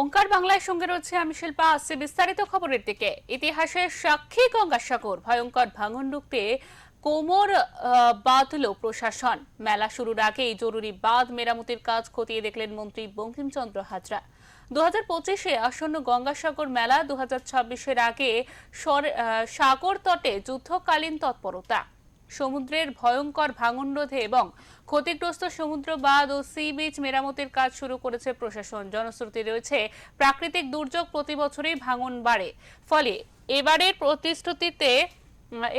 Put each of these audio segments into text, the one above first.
ওঙ্কার বাংলায় সঙ্গে রয়েছে আমি শিল্পা। আসছে বিস্তারিত খবরের দিকে। ইতিহাসের সাক্ষী গঙ্গাসাগর। ভয়ঙ্কর ভাঙন রুখতে কোমর বাঁধল প্রশাসন। মেলা শুরুর আগেই জরুরি বাঁধ মেরামতির কাজ খতিয়ে দেখলেন মন্ত্রী বঙ্কিমচন্দ্র হাজরা। দু হাজার পঁচিশে আসন্ন গঙ্গাসাগর মেলা দু হাজার ছাব্বিশের আগে সাগর তটে যুদ্ধকালীন তৎপরতা। সমুদ্রের ভয়ঙ্কর ভাঙন রোধে এবং ক্ষতিগ্রস্ত সমুদ্র বাঁধ ও সি বিচ মেরামতির কাজ শুরু করেছে প্রশাসন। জনশ্রুতি রয়েছে, প্রাকৃতিক দুর্যোগ প্রতি বছরই ভাঙন বাড়ে। ফলে এবারের প্রতিশ্রুতিতে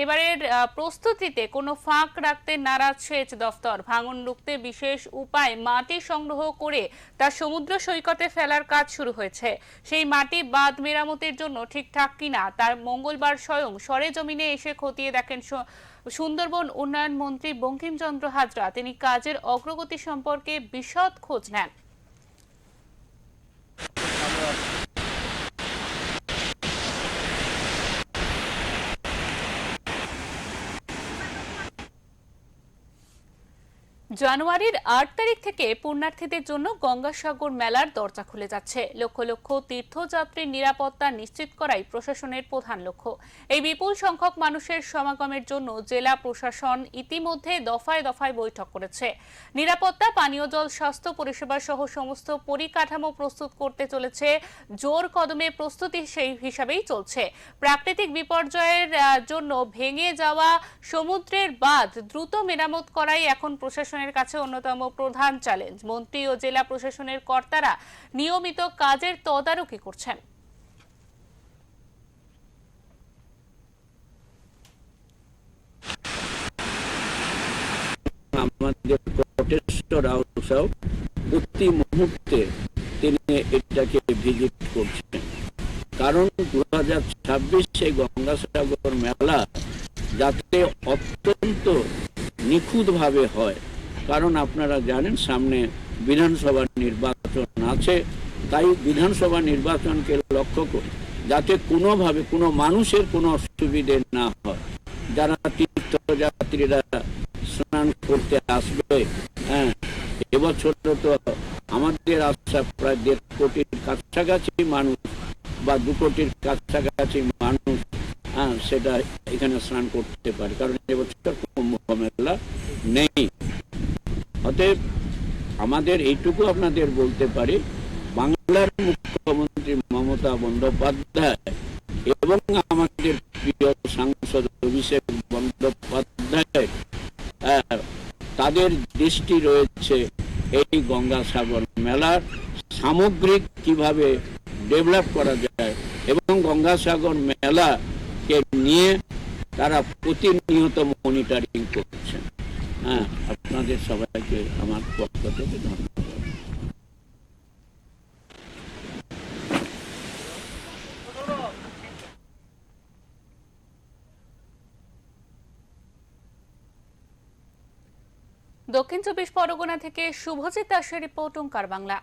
এবারের প্রস্তুতিতে কোনো ফাঁক রাখতে নারাজ সেচ দফতর। ভাঙন রুখতে বিশেষ উপায় মাটি সংগ্রহ করে তা সমুদ্র সৈকতে ফেলার কাজ শুরু হয়েছে। সেই মাটি বাঁধ মেরামতির জন্য ঠিকঠাক কিনা, তার মঙ্গলবার স্বয়ং সরেজমিনে এসে খতিয়ে দেখেন সুন্দরবন উন্নয়ন মন্ত্রী বঙ্কিমচন্দ্র হাজরা। তিনি কাজের অগ্রগতি সম্পর্কে বিশদ খোঁজ নেন। জানুয়ারির আট তারিখ থেকে পুণ্যার্থীদের জন্য গঙ্গাসাগর মেলার দরজা খুলে যাচ্ছে। লক্ষ লক্ষ তীর্থযাত্রীর নিরাপত্তা নিশ্চিত করাই প্রশাসনের প্রধান লক্ষ্য। এই বিপুল সংখ্যক মানুষের সমাগমের জন্য জেলা প্রশাসন ইতিমধ্যে দফায় দফায় বৈঠক করেছে। নিরাপত্তা, পানীয় জল, স্বাস্থ্য পরিষেবা সহ সমস্ত পরিকাঠামো প্রস্তুত করতে চলেছে। জোর কদমে প্রস্তুতি সেই হিসাবেই চলছে। প্রাকৃতিক বিপর্যয়ের জন্য ভেঙে যাওয়া সমুদ্রের বাঁধ দ্রুত মেরামত করাই এখন প্রশাসনের কাছে অন্যতম প্রধান চ্যালেঞ্জ। মন্ত্রী ও জেলা প্রশাসনের কর্তারা নিয়মিত কাজের তদারকি করছেন। আমাদের প্রটেস্টর হাউসও প্রতি মুহূর্তে তিনি এটাকে ভিজিট করছেন। কারণ দু হাজার ছাব্বিশে গঙ্গাসাগর মেলা যাতে অত্যন্ত নিখুঁতভাবে হয় কারণ আপনারা জানেন সামনে বিধানসভা নির্বাচন আছে, তাই বিধানসভা নির্বাচনকে লক্ষ্য করে যাতে কোনোভাবে কোনো মানুষের কোনো অসুবিধে না হয়। যারা তীর্থযাত্রীরা স্নান করতে আসবে হ্যাঁ এবছর তো আমাদের আশা প্রায় দেড় কোটির কাছাকাছি মানুষ বা দু কোটির কাছাকাছি মানুষ হ্যাঁ সেটা এখানে স্নান করতে পারে। কারণ এবছর কুম্ভ মেলা নেই। অতএব আমাদের এইটুকু আপনাদের বলতে পারি, বাংলার মুখ্যমন্ত্রী মমতা বন্দ্যোপাধ্যায় এবং আমাদের প্রিয় সাংসদ অভিষেক বন্দ্যোপাধ্যায় তাদের দৃষ্টি রয়েছে এই গঙ্গাসাগর মেলার সামগ্রিক কীভাবে ডেভেলপ করা যায় এবং গঙ্গাসাগর মেলাকে নিয়ে তারা প্রতিনিয়ত মনিটরিং করছেন। হ্যাঁ আপনাদের সবাইকে আমার পক্ষ থেকে দক্ষিণ চব্বিশ পরগনা থেকে শুভজিৎ দাসের রিপোর্ট ওঙ্কার বাংলা।